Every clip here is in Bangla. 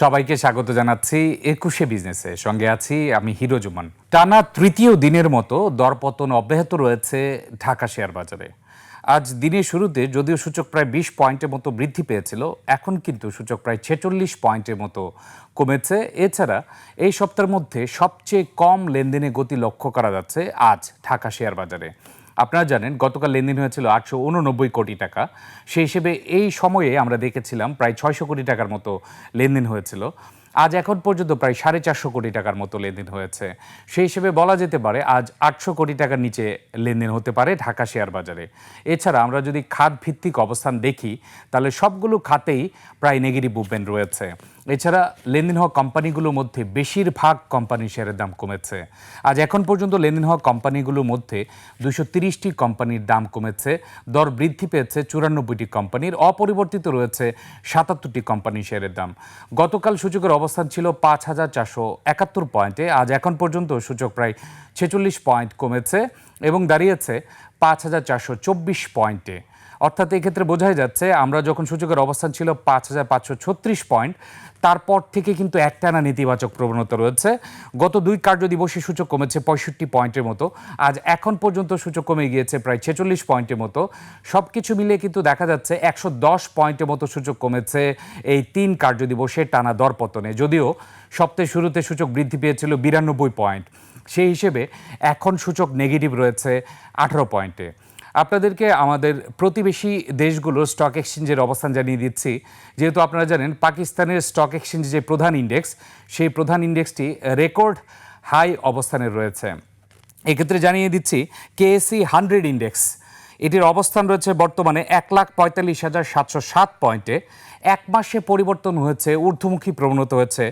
সবাইকে স্বাগত জানাচ্ছি একুশে বিজনেসে। সঙ্গে আছি আমি হিরো জুমান। টানা তৃতীয় দিনের মতো দরপতন অব্যাহত রয়েছে ঢাকা শেয়ার বাজারে। আজ দিনের শুরুতে যদিও সূচক প্রায় বিশ পয়েন্টের মতো বৃদ্ধি পেয়েছিল, এখন কিন্তু সূচক প্রায় ছেচল্লিশ পয়েন্টের মতো কমেছে। এছাড়া এই সপ্তাহের মধ্যে সবচেয়ে কম লেনদেনে গতি লক্ষ্য করা যাচ্ছে আজ ঢাকা শেয়ার বাজারে। আপনারা জানেন, গতকাল লেনদেন হয়েছিল আটশো উননব্বই কোটি টাকা। সেই হিসেবে এই সময়ে আমরা দেখেছিলাম প্রায় ছয়শো কোটি টাকার মতো লেনদেন হয়েছিল। আজ এখন পর্যন্ত প্রায় সাড়ে চারশো কোটি টাকার মতো লেনদেন হয়েছে। সেই হিসেবে বলা যেতে পারে আজ আটশো কোটি টাকার নিচে লেনদেন হতে পারে ঢাকা শেয়ার বাজারে। এছাড়া আমরা যদি খাত ভিত্তিক অবস্থান দেখি, তাহলে সবগুলো খাতেই প্রায় নেগেটিভ মুভমেন্ট রয়েছে। এছাড়া লেনদেন হওয়া কোম্পানিগুলোর মধ্যে বেশিরভাগ কোম্পানি শেয়ারের দাম কমেছে। আজ এখন পর্যন্ত লেনদেন হওয়া কোম্পানিগুলোর মধ্যে দুশো তিরিশটি কোম্পানির দাম কমেছে। দর বৃদ্ধি পেয়েছে চুরানব্বইটি কোম্পানির। অপরিবর্তিত রয়েছে সাতাত্তরটি কোম্পানি শেয়ারের দাম। গতকাল সূচকের অবস্থান ছিল পাঁচ হাজার চারশো একাত্তর পয়েন্টে। আজ এখন পর্যন্ত সূচক প্রায় ছেচল্লিশ পয়েন্ট কমেছে এবং দাঁড়িয়েছে পাঁচ হাজার চারশো চব্বিশ পয়েন্টে। অর্থাৎ এক্ষেত্রে বোঝাই যাচ্ছে, আমরা যখন সূচকের অবস্থান ছিল পাঁচ হাজার পাঁচশো ছত্রিশ পয়েন্ট, তারপর থেকে কিন্তু একটানা নেতিবাচক প্রবণতা রয়েছে। গত দুই কার্য দিবসে সূচক কমেছে পঁয়ষট্টি পয়েন্টের মতো, আজ এখন পর্যন্ত সূচক কমে গিয়েছে প্রায় ছেচল্লিশ পয়েন্টের মতো। সব কিছু মিলিয়ে কিন্তু দেখা যাচ্ছে একশো দশ পয়েন্টের মতো সূচক কমেছে এই তিন কার্য দিবসে টানা দরপতনে। যদিও সপ্তাহের শুরুতে সূচক বৃদ্ধি পেয়েছিল বিরানব্বই পয়েন্ট, সেই হিসেবে এখন সূচক নেগেটিভ রয়েছে আঠারো পয়েন্টে। আপনাদেরকে আমাদের প্রতিবেশী দেশগুলোর স্টক এক্সচেঞ্জের অবস্থান জানিয়ে দিচ্ছি। যেহেতু আপনারা জানেন, পাকিস্তানের স্টক এক্সচেঞ্জ যে প্রধান ইন্ডেক্স সেই প্রধান ইন্ডেক্সটি রেকর্ড হাই অবস্থানে রয়েছে। এক্ষেত্রে জানিয়ে দিচ্ছি কেএসি হান্ড্রেড ইন্ডেক্স এটির অবস্থান রয়েছে বর্তমানে এক লাখ পঁয়তাল্লিশ হাজার সাতশো সাত পয়েন্টে এক মাসে পরিবর্তন হয়েছে, ঊর্ধ্বমুখী প্রবণতা হয়েছে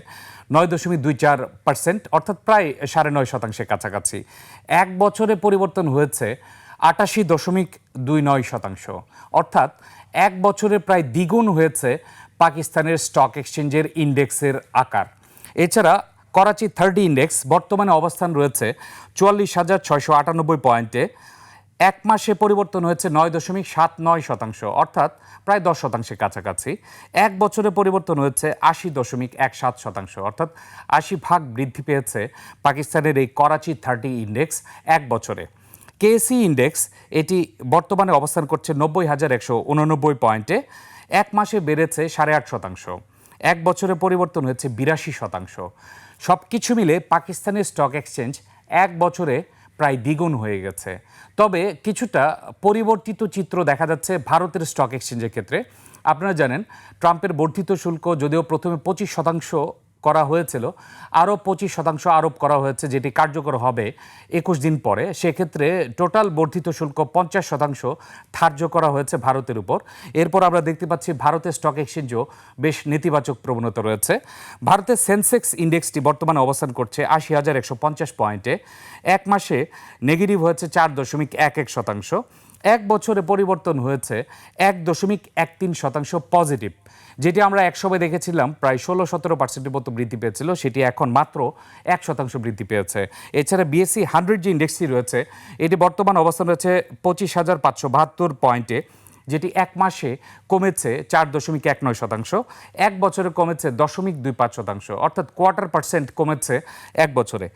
নয় দশমিক দুই চার পার্সেন্ট অর্থাৎ প্রায় সাড়ে নয় শতাংশের কাছাকাছি। এক বছরে পরিবর্তন হয়েছে আটাশি দশমিক দুই নয় শতাংশ। অর্থাৎ এক বছরে প্রায় দ্বিগুণ হয়েছে পাকিস্তানের স্টক এক্সচেঞ্জের ইন্ডেক্সের আকার। এছাড়া করাচি থার্টি ইন্ডেক্স বর্তমানে অবস্থান রয়েছে চুয়াল্লিশ হাজার ছয়শো আটানব্বই পয়েন্টে। এক মাসে পরিবর্তন হয়েছে নয় দশমিক সাত নয় শতাংশ, অর্থাৎ প্রায় দশ শতাংশের কাছাকাছি। এক বছরে পরিবর্তন হয়েছে আশি দশমিক এক সাত শতাংশ, অর্থাৎ আশি ভাগ বৃদ্ধি পেয়েছে পাকিস্তানের এই করাচি থার্টি ইন্ডেক্স এক বছরে। কেসি ইন্ডেক্স, এটি বর্তমানে অবস্থান করছে নব্বই হাজার একশো উননব্বই পয়েন্টে, এক মাসে বেড়েছে সাড়ে আট শতাংশ। এক বছরে পরিবর্তন হয়েছে বিরাশি শতাংশ। সব কিছু মিলে পাকিস্তানের স্টক এক্সচেঞ্জ এক বছরে প্রায় দ্বিগুণ হয়ে গেছে। তবে কিছুটা পরিবর্তিত চিত্র দেখা যাচ্ছে ভারতের স্টক এক্সচেঞ্জের ক্ষেত্রে। আপনারা জানেন, ট্রাম্পের বর্ধিত শুল্ক যদিও প্রথমে পঁচিশ শতাংশ করা হয়েছিল। আরও পঁচিশ শতাংশ আরোপ করা হয়েছে যেটি কার্যকর হবে একুশ দিন পরে। সেক্ষেত্রে টোটাল বর্ধিত শুল্ক পঞ্চাশ শতাংশ ধার্য করা হয়েছে ভারতের উপর। এরপর আমরা দেখতে পাচ্ছি ভারতের স্টক এক্সচেঞ্জও বেশ নেতিবাচক প্রবণতা রয়েছে। ভারতের সেন্সেক্স ইন্ডেক্সটি বর্তমানে অবস্থান করছে আশি হাজার একশো পঞ্চাশ পয়েন্টে। এক মাসে নেগেটিভ হয়েছে চার দশমিক এক এক শতাংশ। এক বছরে পরিবর্তন হয়েছে এক দশমিক এক তিন শতাংশ পজিটিভ যেটি আমরা এক সময় দেখেছিলাম, প্রায় ষোলো সতেরো পার্সেন্টের মতো বৃদ্ধি পেয়েছিল, সেটি এখন মাত্র এক শতাংশ বৃদ্ধি পেয়েছে। এছাড়া বিএসসি হান্ড্রেড যে ইন্ডেক্সটি রয়েছে, এটি বর্তমান অবস্থান রয়েছে পঁচিশ হাজার পাঁচশো বাহাত্তর পয়েন্টে যেটি এক মাসে কমেছে চার দশমিক এক নয় শতাংশ, এক বছরে কমেছে দশমিক দুই পাঁচ শতাংশ, অর্থাৎ কোয়ার্টার পার্সেন্ট কমেছে এক বছরে।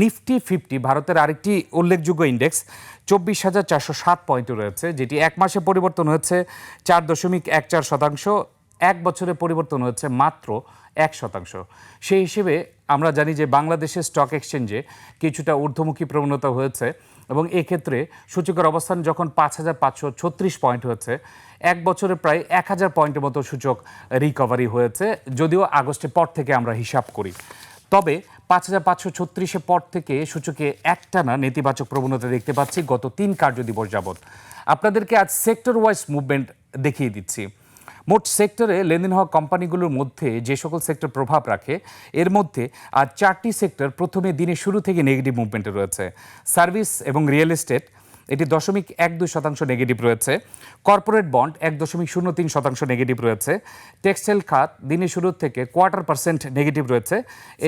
নিফটি ফিফটি, ভারতের আরেকটি উল্লেখযোগ্য ইন্ডেক্স চব্বিশ হাজার চারশো সাত পয়েন্টে রয়েছে, যেটি এক মাসে পরিবর্তন হয়েছে চার দশমিক এক চার শতাংশ এক বছরে পরিবর্তন হয়েছে মাত্র এক শতাংশ। সেই হিসেবে আমরা জানি যে বাংলাদেশের স্টক এক্সচেঞ্জে কিছুটা ঊর্ধ্বমুখী প্রবণতা হয়েছে এবং এক্ষেত্রে সূচকের অবস্থান যখন পাঁচ হাজার পাঁচশো ছত্রিশ পয়েন্ট হয়েছে, এক বছরে প্রায় এক হাজার পয়েন্টের মতো সূচক রিকভারি হয়েছে, যদিও আগস্টের পর থেকে আমরা হিসাব করি। তবে পাঁচ হাজার পাঁচশো ছত্রিশের পর থেকে সূচকে একটানা নেতিবাচক প্রবণতা দেখতে পাচ্ছি গত তিন কার্য দিবস যাবৎ। আপনাদেরকে আজ সেক্টর ওয়াইজ মুভমেন্ট দেখিয়ে দিচ্ছি। মোট সেক্টরে লেনদেন হওয়া কোম্পানিগুলোর মধ্যে যে সকল সেক্টর প্রভাব রাখে, এর মধ্যে আজ চারটি সেক্টর প্রথমে দিনের শুরু থেকে নেগেটিভ মুভমেন্টে রয়েছে। সার্ভিস এবং রিয়েল এস্টেট, এটি দশমিক এক দুই শতাংশ নেগেটিভ রয়েছে। কর্পোরেট বন্ড এক দশমিক শূন্য তিন শতাংশ নেগেটিভ রয়েছে। টেক্সটাইল খাত দিনের শুরু থেকে কোয়ার্টার পার্সেন্ট নেগেটিভ রয়েছে।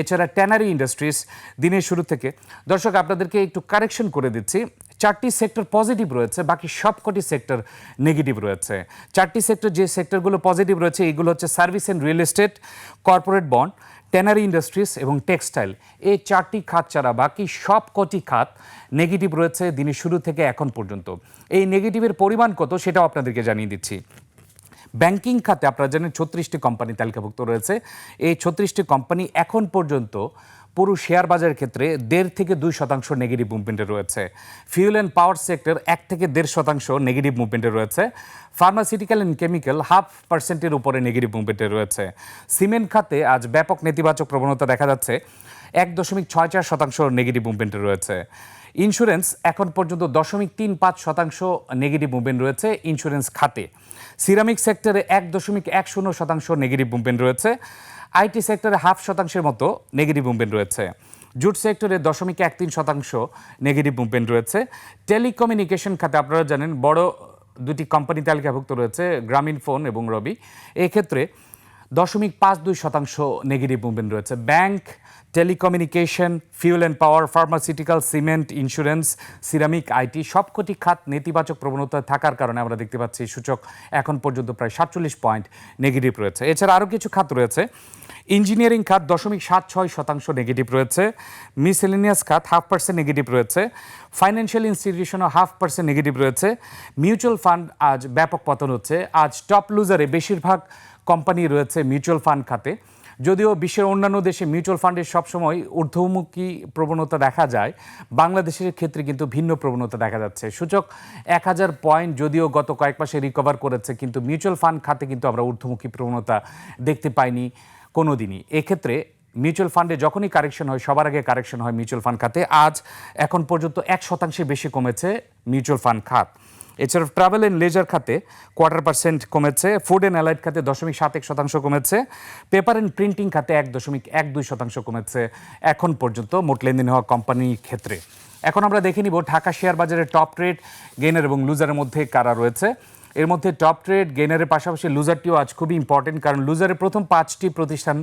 এছাড়া ট্যানারি ইন্ডাস্ট্রিজ দিনের শুরু থেকে, দর্শক আপনাদেরকে একটু কারেকশন করে দিচ্ছি। চারটি সেক্টর পজিটিভ রয়েছে, বাকি সবকটি সেক্টর নেগেটিভ রয়েছে। চারটি সেক্টর যে সেক্টরগুলো পজিটিভ রয়েছে এইগুলো হচ্ছে service and real estate, corporate bond, tannery industries এবং টেক্সটাইল। এই চারটি খাত ছাড়া বাকি সব কটি খাত নেগেটিভ রয়েছে দিনের শুরু থেকে এখন পর্যন্ত। এই নেগেটিভের পরিমাণ কত সেটাও আপনাদেরকে জানিয়ে দিচ্ছি। ব্যাংকিং খাতে আপনারা জানেন ছত্রিশটি কোম্পানি তালিকাভুক্ত রয়েছে। এই ছত্রিশটি কোম্পানি এখন পর্যন্ত পুরো শেয়ার বাজারের ক্ষেত্রে দেড় থেকে দুই শতাংশ নেগেটিভ মুভমেন্টে রয়েছে। ফিউল অ্যান্ড পাওয়ার সেক্টর এক থেকে দেড় শতাংশ নেগেটিভ মুভমেন্টে রয়েছে। ফার্মাসিউটিক্যাল অ্যান্ড কেমিক্যাল হাফ পার্সেন্টের উপরে নেগেটিভ মুভমেন্টে রয়েছে। সিমেন্ট খাতে আজ ব্যাপক নেতিবাচক প্রবণতা দেখা যাচ্ছে। এক দশমিক ছয় চার শতাংশ নেগেটিভ মুভমেন্টে রয়েছে। ইন্স্যুরেন্স এখন পর্যন্ত দশমিক তিন পাঁচ শতাংশ নেগেটিভ মুভমেন্ট রয়েছে ইন্স্যুরেন্স খাতে। সিরামিক সেক্টরে এক দশমিক এক শূন্য শতাংশ নেগেটিভ মুভমেন্ট রয়েছে। আইটি সেক্টরে হাফ শতাংশের মতো নেগেটিভ মুভমেন্ট রয়েছে। জুট সেক্টরে দশমিক এক তিন শতাংশ নেগেটিভ মুভমেন্ট রয়েছে। টেলিকমিউনিকেশন খাতে আপনারা জানেন, বড় দুটি কোম্পানি তালিকাভুক্ত রয়েছে, গ্রামীণ ফোন এবং রবি। এক্ষেত্রে দশমিক পাঁচ দুই শতাংশ নেগেটিভ মুভমেন্ট রয়েছে। Bank telecommunication fuel and power pharmaceutical cement insurance ceramic IT সবকটি খাত নেতিবাচক প্রবণতা থাকার কারণে আমরা দেখতে পাচ্ছি সূচক এখন পর্যন্ত প্রায় সাতচল্লিশ পয়েন্ট নেগেটিভ রয়েছে। এছাড়া আরও কিছু খাত রয়েছে। ইঞ্জিনিয়ারিং খাত দশমিক সাত ছয় শতাংশ নেগেটিভ রয়েছে। মিসেলিনিয়াস খাত হাফ পার্সেন্ট নেগেটিভ রয়েছে। ফাইন্যান্সিয়াল ইনস্টিটিউশনও হাফ পার্সেন্ট নেগেটিভ রয়েছে। মিউচুয়াল ফান্ড আজ ব্যাপক পতন হচ্ছে। আজ টপ লুজারে বেশিরভাগ কোম্পানি রয়েছে মিউচুয়াল ফান্ড খাতে। যদিও বিশ্বের অন্যান্য দেশে মিউচুয়াল ফান্ডের সবসময় ঊর্ধ্বমুখী প্রবণতা দেখা যায়, বাংলাদেশের ক্ষেত্রে কিন্তু ভিন্ন প্রবণতা দেখা যাচ্ছে। সূচক এক হাজার পয়েন্ট যদিও গত কয়েক মাসে রিকভার করেছে, কিন্তু মিউচুয়াল ফান্ড খাতে কিন্তু আমরা ঊর্ধ্বমুখী প্রবণতা দেখতে পাইনি কোনো দিনই এক্ষেত্রে মিউচুয়াল ফান্ডে যখনই কারেকশন হয়, সবার আগে কারেকশন হয় মিউচুয়াল ফান্ড খাতে। আজ এখন পর্যন্ত এক শতাংশে বেশি কমেছে মিউচুয়াল ফান্ড খাত। এছাড়া ট্রাভেল অ্যান্ড লেজার খাতে কোয়ার্টার পার্সেন্ট কমেছে ফুড অ্যান্ড অ্যালাইড খাতে দশমিক সাত এক শতাংশ কমেছে পেপার অ্যান্ড প্রিন্টিং খাতে এক দশমিক এক দুই শতাংশ কমেছে, এখন পর্যন্ত মোট লেনদেন হওয়া কোম্পানির ক্ষেত্রে। এখন আমরা দেখে নিব ঢাকা শেয়ার বাজারের টপ ট্রেড গেইনার এবং লুজারের মধ্যে কারা রয়েছে। এর মধ্যে টপ ট্রেড গেইনারের পাশাপাশি লুজারটিও আজ খুবই ইম্পর্টেন্ট কারণ লুজারের প্রথম পাঁচটি প্রতিষ্ঠান,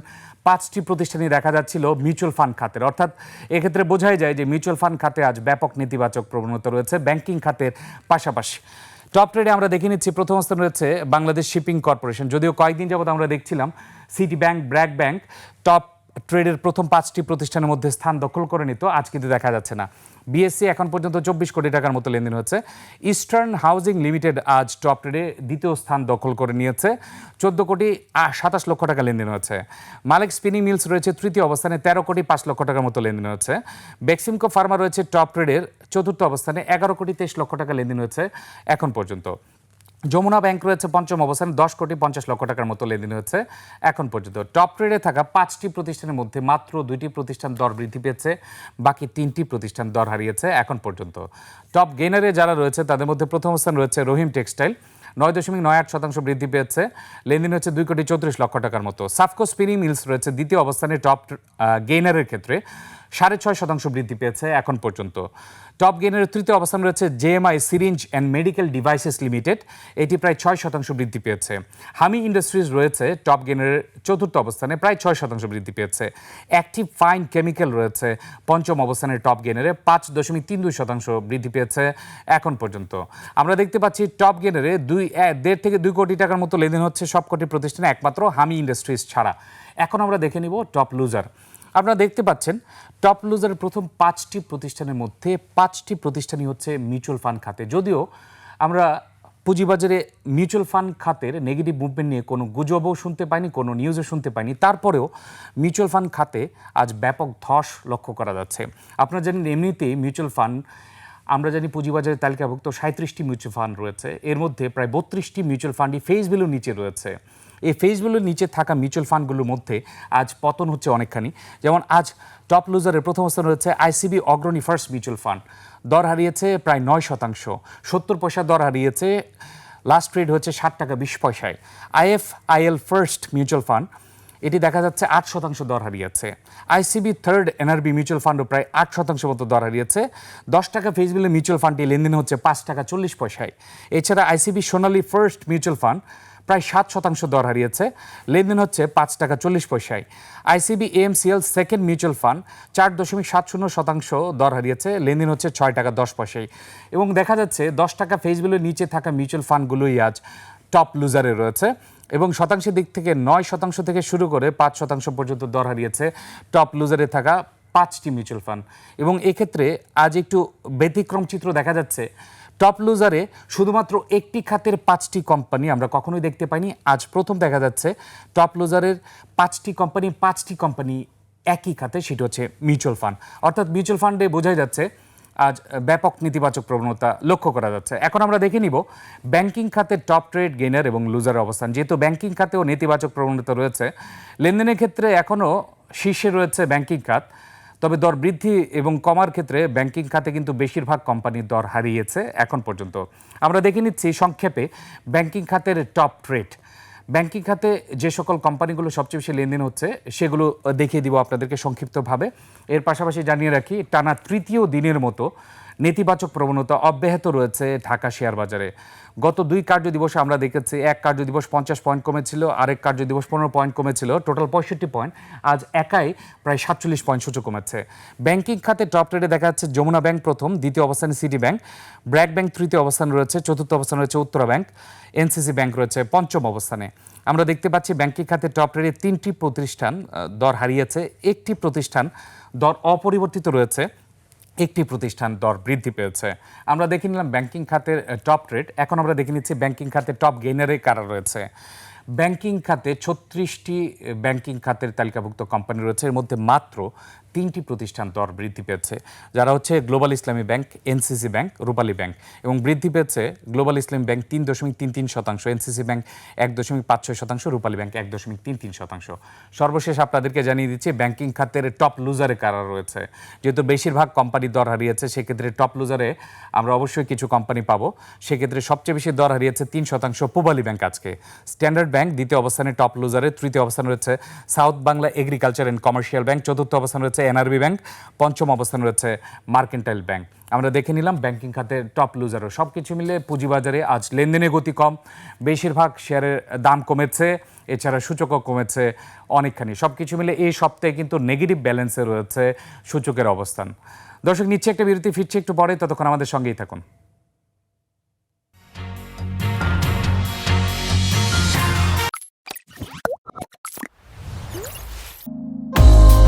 পাঁচটি প্রতিষ্ঠানই দেখা যাচ্ছিল মিউচুয়াল ফান্ড খাতের। অর্থাৎ এক্ষেত্রে বোঝাই যায় যে মিউচুয়াল ফান্ড খাতে আজ ব্যাপক নেতিবাচক প্রবণতা রয়েছে ব্যাংকিং খাতের পাশাপাশি। টপ ট্রেডে আমরা দেখে নিচ্ছি, প্রথম স্থান রয়েছে বাংলাদেশ শিপিং কর্পোরেশন। যদিও কয়েকদিন যাবত আমরা দেখছিলাম City Bank BRAC bank top ট্রেডের প্রথম পাঁচটি প্রতিষ্ঠানের মধ্যে স্থান দখল করে নিত, আজ কিন্তু দেখা যাচ্ছে না। বিএসসি এখন পর্যন্ত চব্বিশ কোটি টাকার মতো লেনদেন হচ্ছে। ইস্টার্ন হাউজিং লিমিটেড আজ টপ ট্রেডে দ্বিতীয় স্থান দখল করে নিয়েছে। চোদ্দ কোটি সাতাশ লক্ষ টাকা লেনদেন হচ্ছে। মালিক স্পিনিং মিলস রয়েছে তৃতীয় অবস্থানে, তেরো কোটি পাঁচ লক্ষ টাকার মতো লেনদেন হচ্ছে। বেক্সিমকো ফার্মা রয়েছে টপ ট্রেডের চতুর্থ অবস্থানে, এগারো কোটি তেইশ লক্ষ টাকা লেনদেন হচ্ছে এখন পর্যন্ত। যমুনা ব্যাংক রয়েছে পঞ্চম অবস্থানে, দশ কোটি পঞ্চাশ লক্ষ টাকার মতো লেনদেন হয়েছে এখন পর্যন্ত। টপ ট্রেডে থাকা পাঁচটি প্রতিষ্ঠানের মধ্যে মাত্র দুইটি প্রতিষ্ঠান দর বৃদ্ধি পেয়েছে, বাকি তিনটি প্রতিষ্ঠান দর হারিয়েছে এখন পর্যন্ত। টপ গেনারে যারা রয়েছে, তাদের মধ্যে প্রথম স্থান রয়েছে রহিম টেক্সটাইল, নয় দশমিক নয় আট শতাংশ বৃদ্ধি পেয়েছে, লেনদেন হচ্ছে দুই কোটি চৌত্রিশ লক্ষ টাকার মতো। সাফকো স্পিনিং মিলস রয়েছে, দ্বিতীয় অবস্থানে টপ গেইনারের ক্ষেত্রে। সাড়ে ছয় শতাংশ বৃদ্ধি পেয়েছে এখন পর্যন্ত। টপ গেইনারের তৃতীয় অবস্থান রয়েছে JMI syringe and medical devices limited. এটি প্রায় ছয় শতাংশ বৃদ্ধি পেয়েছে। হামি ইন্ডাস্ট্রিজ রয়েছে টপ গেইনারের চতুর্থ অবস্থানে, প্রায় ছয় শতাংশ বৃদ্ধি পেয়েছে। অ্যাক্টিভ ফাইন কেমিক্যাল রয়েছে, পঞ্চম অবস্থানের টপ গেনারে পাঁচ দশমিক তিন দুই শতাংশ বৃদ্ধি পেয়েছে এখন পর্যন্ত। আমরা দেখতে পাচ্ছি টপ গেনারে দুই দেড় থেকে দুই কোটি টাকার মতো লেনদেন হচ্ছে সবকটি প্রতিষ্ঠানে, একমাত্র হামি ইন্ডাস্ট্রিজ ছাড়া। এখন আমরা দেখে নিব টপ লুজার। আপনারা দেখতে পাচ্ছেন, টপ লুজারের প্রথম পাঁচটি প্রতিষ্ঠানের মধ্যে পাঁচটি প্রতিষ্ঠানই হচ্ছে মিউচুয়াল ফান্ড খাতে। যদিও আমরা পুঁজিবাজারে মিউচুয়াল ফান্ড খাতের নেগেটিভ মুভমেন্ট নিয়ে কোনো গুজবও শুনতে পাইনি, কোনো নিউজও শুনতে পাইনি। তারপরেও মিউচুয়াল ফান্ড খাতে আজ ব্যাপক ধস লক্ষ্য করা যাচ্ছে। আপনারা জানেন এমনিতেই মিউচুয়াল ফান্ড, আমরা জানি পুঁজিবাজারের তালিকাভুক্ত সাঁত্রিশটি মিউচুয়াল ফান্ড রয়েছে। এর মধ্যে প্রায় বত্রিশটি মিউচুয়াল ফান্ডই ফেস ভ্যালুর নিচে রয়েছে। এই ফেস ভ্যালুর নিচে থাকা মিউচুয়াল ফান্ডগুলোর মধ্যে আজ পতন হচ্ছে অনেকখানি। যেমন আজ টপ লুজারের প্রথম স্থান রয়েছে ICB Agrani first mutual fund. দর হারিয়েছে প্রায় নয় শতাংশ। সত্তর পয়সা দর হারিয়েছে। লাস্ট ট্রেড হচ্ছে ষাট টাকা বিশ পয়সায়। IF IL first mutual fund, এটি দেখা যাচ্ছে আট শতাংশ দর হারিয়েছে। আইসিবি থার্ড এনআরবি মিউচুয়াল ফান্ডও প্রায় আট শতাংশ মতো দর হারিয়েছে। দশ টাকা ফেস ভ্যালু মিউচুয়াল ফান্ডটি লেনদেন হচ্ছে পাঁচ টাকা চল্লিশ পয়সায়। এছাড়া ICB Sonali first mutual fund প্রায় সাত শতাংশ দর হারিয়েছে। লেনদেন হচ্ছে পাঁচ টাকা চল্লিশ পয়সায়। ICB, AMCL second mutual fund চার দশমিক সাত শূন্য শতাংশ দর হারিয়েছে। লেনদেন হচ্ছে ছয় টাকা দশ পয়সায়। এবং দেখা যাচ্ছে দশ টাকা ফেস নিচে থাকা মিউচুয়াল ফান্ডগুলোই আজ টপ লুজারে রয়েছে। এবং শতাংশের দিক থেকে নয় শতাংশ থেকে শুরু করে পাঁচ শতাংশ পর্যন্ত দর হারিয়েছে টপ লুজারে থাকা পাঁচটি মিউচুয়াল ফান্ড। এবং এক্ষেত্রে আজ একটু ব্যতিক্রম চিত্র দেখা যাচ্ছে। টপ লুজারে শুধুমাত্র একটি খাতের পাঁচটি কোম্পানি আমরা কখনোই দেখতে পাইনি। আজ প্রথম দেখা যাচ্ছে টপ লুজারের পাঁচটি কোম্পানি পাঁচটি কোম্পানি একই খাতে, সেটা হচ্ছে মিউচুয়াল ফান্ড। অর্থাৎ মিউচুয়াল ফান্ডে বোঝাই যাচ্ছে, আজ ব্যাপক নেতিবাচক প্রবণতা লক্ষ্য করা যাচ্ছে। এখন আমরা দেখে নিব ব্যাংকিং খাতের টপ ট্রেড গেইনার এবং লুজারের অবস্থান। যেহেতু ব্যাংকিং খাতেও নেতিবাচক প্রবণতা রয়েছে, লেনদেনের ক্ষেত্রে এখনও শীর্ষে রয়েছে ব্যাংকিং খাত। তবে দর বৃদ্ধি এবং কমার ক্ষেত্রে ব্যাংকিং খাতে কিন্তু বেশিরভাগ কোম্পানির দর হারিয়েছে এখন পর্যন্ত। আমরা দেখে নিচ্ছি সংক্ষেপে ব্যাংকিং খাতের টপ ট্রেড। ব্যাংকিং খাতে যে সকল কোম্পানিগুলো সবচেয়ে বেশি লেনদেন হচ্ছে, সেগুলো দেখিয়ে দিব আপনাদেরকে সংক্ষিপ্তভাবে। এর পাশাপাশি জানিয়ে রাখি, টানা তৃতীয় দিনের মতো নেতিবাচক প্রবণতা অব্যাহত রয়েছে ঢাকা শেয়ার বাজারে। গত দুই কার্য দিবসে আমরা দেখেছি, এক কার্য দিবস পঞ্চাশ পয়েন্ট কমেছিল, আরেক কার্য দিবস পনেরো পয়েন্ট কমেছিল, টোটাল পঁয়ষট্টি পয়েন্ট, আজ একাই প্রায় সাতচল্লিশ পয়েন্ট সূচক কমেছে। ব্যাংকিং খাতে টপ রেটে দেখা যাচ্ছে যমুনা ব্যাংক প্রথম, দ্বিতীয় অবস্থানে সিটি ব্যাংক, ব্র্যাক ব্যাংক তৃতীয় অবস্থান রয়েছে, চতুর্থ অবস্থান রয়েছে উত্তরা ব্যাংক, এনসিসি ব্যাংক রয়েছে পঞ্চম অবস্থানে। আমরা দেখতে পাচ্ছি ব্যাংকিং খাতে টপ রেটে তিনটি প্রতিষ্ঠান দর হারিয়েছে, একটি প্রতিষ্ঠান দর অপরিবর্তিত রয়েছে। একটি প্রতিষ্ঠান দর বৃদ্ধি পেয়েছে। আমরা দেখে নিলাম ব্যাংকিং খাতের টপ রেট এখন আমরা দেখে নিচ্ছি ব্যাংকিং খাতে টপ গেইনারে কারা রয়েছে। ব্যাংকিং খাতে ছত্রিশটি ব্যাংকিং খাতের তালিকাভুক্ত কোম্পানি রয়েছে। এর মধ্যে মাত্র তিনটি প্রতিষ্ঠান দর বৃদ্ধি পেয়েছে, যারা হচ্ছে global Islami bank NCC bank Rupali bank এবং বৃদ্ধি পেয়েছে গ্লোবাল ইসলামী ব্যাংক তিন দশমিক তিন তিন শতাংশ এনসিসি ব্যাংক এক দশমিক পাঁচ ছয় শতাংশ রূপালী ব্যাংক এক দশমিক তিন তিন শতাংশ। সর্বশেষ আপনাদেরকে জানিয়ে দিচ্ছি ব্যাংকিং খাতের টপ লুজারে কারা রয়েছে? যেহেতু বেশিরভাগ কোম্পানি দর হারিয়েছে, সেক্ষেত্রে টপ লুজারে আমরা অবশ্যই কিছু কোম্পানি পাবো। সেক্ষেত্রে সবচেয়ে বেশি দর হারিয়েছে তিন শতাংশ পূবালী ব্যাংক আজকে। স্ট্যান্ডার্ড ব্যাংক দ্বিতীয় অবস্থানে টপ লুজারে তৃতীয় অবস্থান রয়েছে south Bangla agriculture and commercial bank চতুর্থ অবস্থান রয়েছে এনআরবি ব্যাংক, পঞ্চম অবস্থানে রয়েছে মার্কেন্টাইল ব্যাংক। আমরা দেখে নিলাম ব্যাংকিং খাতে টপ লুজারও। সব কিছু মিলে পুঁজিবাজারে আজ লেনদেনে গতি কম। বেশিরভাগ শেয়ারের দাম কমেছে, এছাড়া সূচকও কমেছে অনেকখানি। সব কিছু মিলে এই সপ্তাহে কিন্তু নেগেটিভ ব্যালেন্সে রয়েছে সূচকের অবস্থান। দর্শক, নিচ্ছে একটা বিরতি, ফিরছে একটু পরে, ততক্ষণ আমাদের সঙ্গেই থাকুন।